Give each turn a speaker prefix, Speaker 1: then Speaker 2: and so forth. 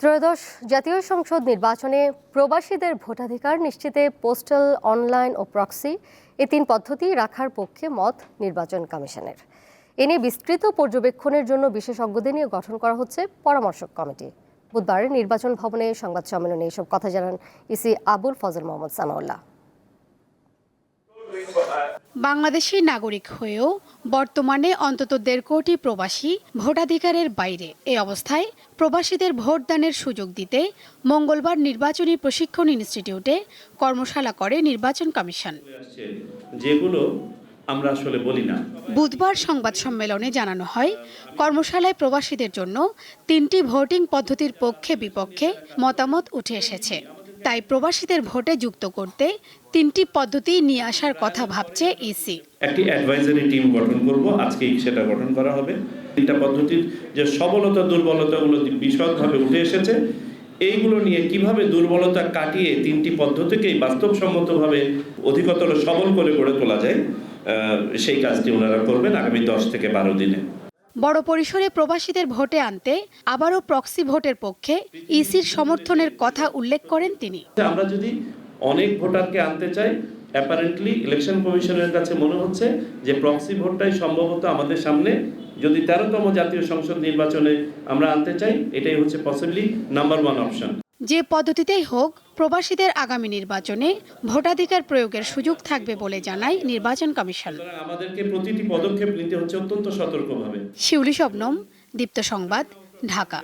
Speaker 1: ত্রয়োদশ জাতীয় সংসদ নির্বাচনে প্রবাসীদের ভোটাধিকার নিশ্চিতে পোস্টাল, অনলাইন ও প্রক্সি এ তিন পদ্ধতি রাখার পক্ষে মত নির্বাচন কমিশনের। এ নিয়ে বিস্তৃত পর্যবেক্ষণের জন্য বিশেষজ্ঞদের নিয়ে গঠন করা হচ্ছে পরামর্শক কমিটি। বুধবার নির্বাচন ভবনে সংবাদ সম্মেলনে এসব কথা জানান ইসি আবুল ফজল মোহাম্মদ সানাউল্লাহ
Speaker 2: বাংলাদেশি নাগরিক হয়েও বর্তমানে অন্তত দেড় কোটি প্রবাসী ভোটাধিকারের বাইরে। এ অবস্থায় প্রবাসীদের ভোটদানের সুযোগ দিতে মঙ্গলবার নির্বাচনী প্রশিক্ষণ ইনস্টিটিউটে কর্মশালা করে নির্বাচন কমিশন।
Speaker 3: যেগুলো আমরা আসলে বলি না।
Speaker 2: বুধবার সংবাদ সম্মেলনে জানানো হয় কর্মশালায় প্রবাসীদের জন্য তিনটি ভোটিং পদ্ধতির পক্ষে বিপক্ষে মতামত উঠে এসেছে। তাই প্রবাসীদের ভোটে যুক্ত করতে তিনটি পদ্ধতি নিয়ে আসার কথা ভাবছে ইসি।
Speaker 3: একটি অ্যাডভাইজারি টিম গঠন করব, আজকেই সেটা গঠন করা হবে। তিনটা পদ্ধতির যে সবলতা, দুর্বলতাগুলো বিশদভাবে উঠে এসেছে, এইগুলো নিয়ে কীভাবে দুর্বলতা কাটিয়ে তিনটি পদ্ধতিকেই বাস্তবসম্মতভাবে অধিকতর সবল করে গড়ে তোলা যায় সেই কাজটি ওনারা করবেন আগামী দশ থেকে বারো দিনে।
Speaker 2: বড় পরিসরে প্রবাসীদের ভোটে আনতে আবারও প্রক্সি ভোটের পক্ষে ইসির সমর্থনের কথা উল্লেখ করেন তিনি।
Speaker 3: আমরা যদি অনেক ভোটারকে আনতে চাই অ্যাপারেন্টলি ইলেকশন কমিশনের কাছে মনে হচ্ছে যে প্রক্সি ভোটটাই সম্ভবত আমাদের সামনে। যদি তেরোতম জাতীয় সংসদ নির্বাচনে আমরা আনতে চাই এটাই হচ্ছে পসিবলি নাম্বার ওয়ান অপশন
Speaker 2: যে পদ্ধতিতেই হোক প্রবাসীদের আগামী নির্বাচনে ভোটাধিকার প্রয়োগের সুযোগ থাকবে বলে জানায় নির্বাচন কমিশন।
Speaker 3: আমাদেরকে প্রতিটি পদক্ষেপ নিতে হচ্ছে অত্যন্ত সতর্কভাবে।
Speaker 2: শিউলি শবনম দীপ্ত সংবাদ ঢাকা।